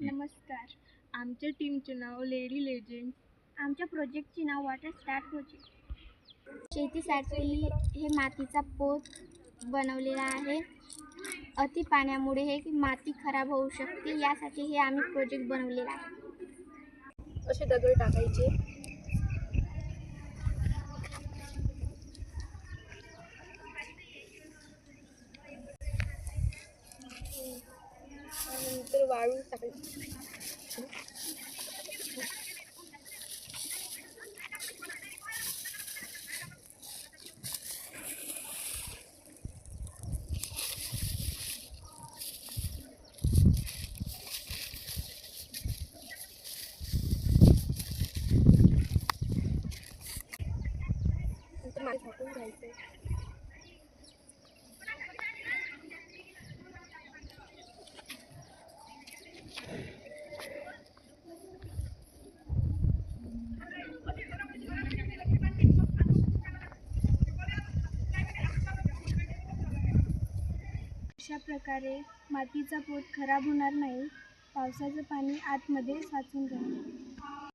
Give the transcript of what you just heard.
नमस्कार. आमच्या टीमचे नाव लेडी लेजेंड आमच्या प्रोजेक्टचे नाव वॉटर स्टार्ट प्रोजेक्ट शेतीसाठी हे मातीचा पोत बनवलेला आहे. अति पाण्यामुळे हे माती खराब होऊ शकते. यासाठी हे आम्ही प्रोजेक्ट बनवलेला आहे. असे दगड टाकायचे. Pero baru sakit. Terima kasih. अशा प्रकारे मातीचा पोत खराब होणार नाही. पावसाचं पाणी आतमध्ये साचून राहील.